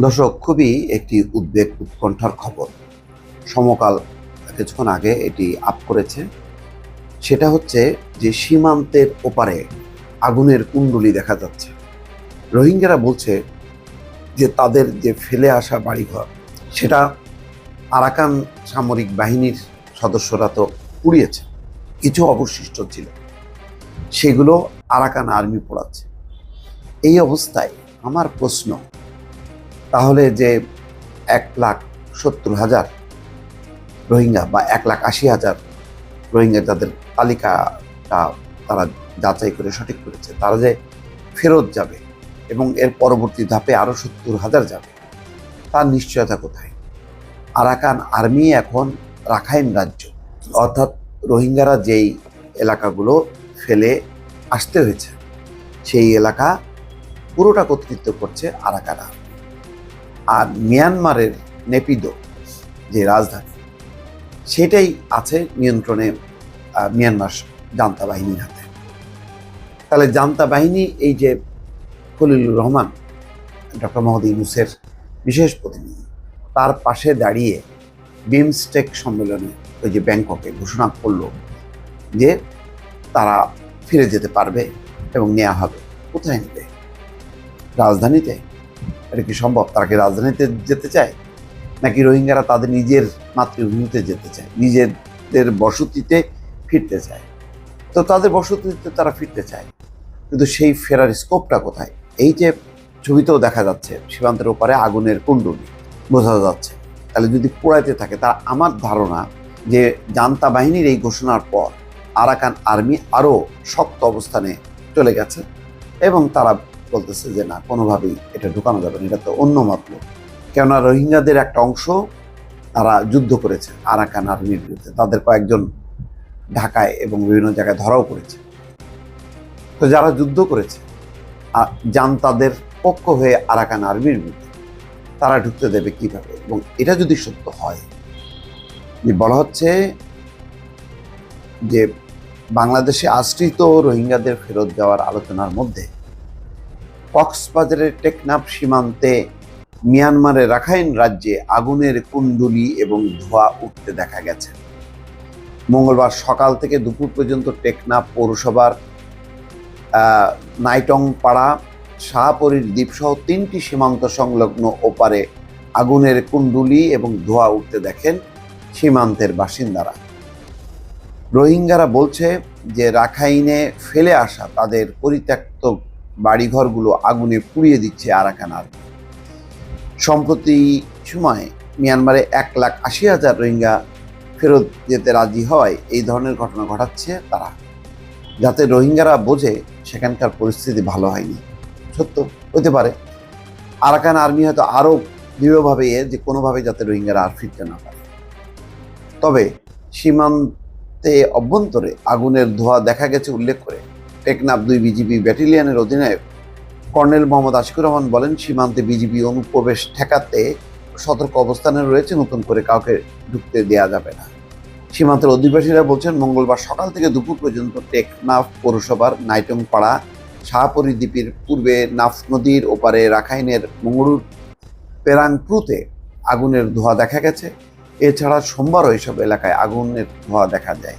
দর্শক, খুবই একটি উদ্বেগ উৎকণ্ঠার খবর। সমকাল কিছুক্ষণ আগে এটি আপ করেছে। সেটা হচ্ছে যে সীমান্তের ওপারে আগুনের কুণ্ডলি দেখা যাচ্ছে। রোহিঙ্গারা বলছে যে তাদের যে ফেলে আসা বাড়িঘর, সেটা আরাকান সামরিক বাহিনীর সদস্যরা তো পুড়িয়েছে। কিছু অবশিষ্ট ছিল। সেগুলো আরাকান আর্মি পোড়াচ্ছে। এই অবস্থায় আমার প্রশ্ন তাহলে যে এক লাখ সত্তর হাজার রোহিঙ্গা বা এক লাখ আশি হাজার রোহিঙ্গা যাদের তালিকাটা তারা যাচাই করে সঠিক করেছে, তারা যে ফেরত যাবে এবং এর পরবর্তী ধাপে আরও সত্তর হাজার যাবে, তার নিশ্চয়তা কোথায়? আরাকান আর্মি এখন রাখাইন রাজ্য, অর্থাৎ রোহিঙ্গারা যেই এলাকাগুলো ফেলে আসতে হয়েছে, সেই এলাকা পুরোটা কর্তৃত্ব করছে আরাকান আর্মি। আর মিয়ানমারের নেপিদো যে রাজধানী, সেটাই আছে নিয়ন্ত্রণে মিয়ানমার জান্তা বাহিনীর হাতে। তাহলে জান্তা বাহিনী, এই যে খলিলুর রহমান, ডক্টর মোহাম্মদ ইউনুসের বিশেষ প্রতিনিধি, তার পাশে দাঁড়িয়ে বিমস্টেক সম্মেলনে ওই যে ব্যাংককে ঘোষণা করল যে তারা ফিরে যেতে পারবে এবং নেওয়া হবে। কোথায় নেবে? রাজধানীতে? এটা কি সম্ভব? তারা কি রাজধানীতে যেতে চায়? নাকি রোহিঙ্গারা তাদের নিজের মাতৃভূমিতে যেতে চায়? নিজেদের বসতিতে ফিরতে চায়। তো তাদের বসতিতে তারা ফিরতে চায়। কিন্তু সেই ফেরার স্কোপটা কোথায়? এই যে ছবিতেও দেখা যাচ্ছে, সীমান্তের ওপারে আগুনের কুণ্ডলি, বোঝা যাচ্ছে। তাহলে যদি পোড়াইতে থাকে তা আমার ধারণা যে জান্তা বাহিনীর এই ঘোষণার পর আরাকান আর্মি আরও শক্ত অবস্থানে চলে গেছে এবং তারা বলতেছে যে, না, কোনোভাবেই এটা ঢুকানো যাবে না, এটা তো অন্য মতলব। কেননা রোহিঙ্গাদের একটা অংশ তারা যুদ্ধ করেছে, আরাকান আর্মির বিরুদ্ধে। তাদের কয়েকজন ঢাকায় এবং বিভিন্ন জায়গায় ধরাও পড়েছে তো যারা যুদ্ধ করেছে যান তাদের পক্ষ হয়ে আরাকান আর্মির বিরুদ্ধে, তারা ঢুকতে দেবে কীভাবে? এবং এটা যদি সত্য হয়, যে বলা হচ্ছে যে, বাংলাদেশে আশ্রিত রোহিঙ্গাদের ফেরত যাওয়ার আলোচনার মধ্যে কক্সবাজারের টেকনাফ সীমান্তে মিয়ানমারের রাখাইন রাজ্যে আগুনের কুণ্ডুলি এবং ধোঁয়া উঠতে দেখা গেছে। মঙ্গলবার সকাল থেকে দুপুর পর্যন্ত টেকনাফ পৌরসভার নাইটং পাড়া শাহপরীর দ্বীপসহ তিনটি সীমান্ত সংলগ্ন ওপারে আগুনের কুণ্ডুলি এবং ধোঁয়া উঠতে দেখেন সীমান্তের বাসিন্দারা। রোহিঙ্গারা বলছে যে রাখাইনে ফেলে আসা তাদের পরিত্যক্ত বাড়িঘরগুলো আগুনে পুড়িয়ে দিচ্ছে আরাকান আর্মি সম্প্রতি সময় মিয়ানমারে এক লাখ আশি হাজার রোহিঙ্গা ফেরত যেতে রাজি হওয়ায় এই ধরনের ঘটনা ঘটাচ্ছে তারা। যাতে রোহিঙ্গারা বোঝে সেখানকার পরিস্থিতি ভালো হয়নি। সত্য, হতে পারে। আরাকান আর্মি হয়তো আরও দৃঢ়ভাবে এ যে কোনোভাবে যাতে রোহিঙ্গারা আর ফিরতে না পারে। তবে সীমান্তে অভ্যন্তরে আগুনের ধোঁয়া দেখা গেছে উল্লেখ করে টেকনাফ দুই বিজিবি ব্যাটালিয়নের অধিনায়ক কর্নেল মোহাম্মদ আশিকুর রহমান বলেন, সীমান্তে বিজিবি অনুপ্রবেশ ঠেকাতে সতর্ক অবস্থানে রয়েছে, নতুন করে কাউকে ঢুকতে দেওয়া যাবে না। সীমান্তের অধিবাসীরা বলছেন, মঙ্গলবার সকাল থেকে দুপুর পর্যন্ত টেকনাফ পৌরসভার নাইটং পাড়া শাহপরি দ্বীপের পূর্বে নাফ নদীর ওপারে রাখাইনের মঙ্গরুর পেরাংক্রুতে আগুনের ধোঁয়া দেখা গেছে। এছাড়া সোমবারও এসব এলাকায় আগুনের ধোঁয়া দেখা যায়।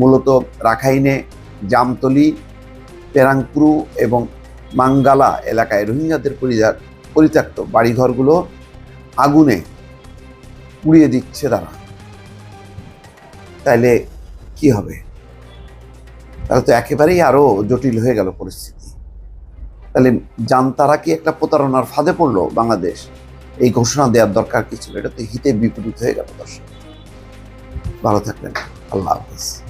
মূলত রাখাইনে, জামতলি পেরাংক্রু এবং মাঙ্গালা এলাকায় রোহিঙ্গাদের পরিত্যক্ত বাড়িঘরগুলো আগুনে পুড়িয়ে দিচ্ছে তারা। তাইলে কি হবে? তাহলে তো একেবারেই আরও জটিল হয়ে গেল পরিস্থিতি। তাহলে জানতারা কি একটা প্রতারণার ফাঁদে পড়ল বাংলাদেশ? এই ঘোষণা দেওয়ার দরকার কি ছিল? এটা তো হিতে বিপরীত হয়ে গেল দর্শক। ভালো থাকবেন। আল্লাহ হাফিজ।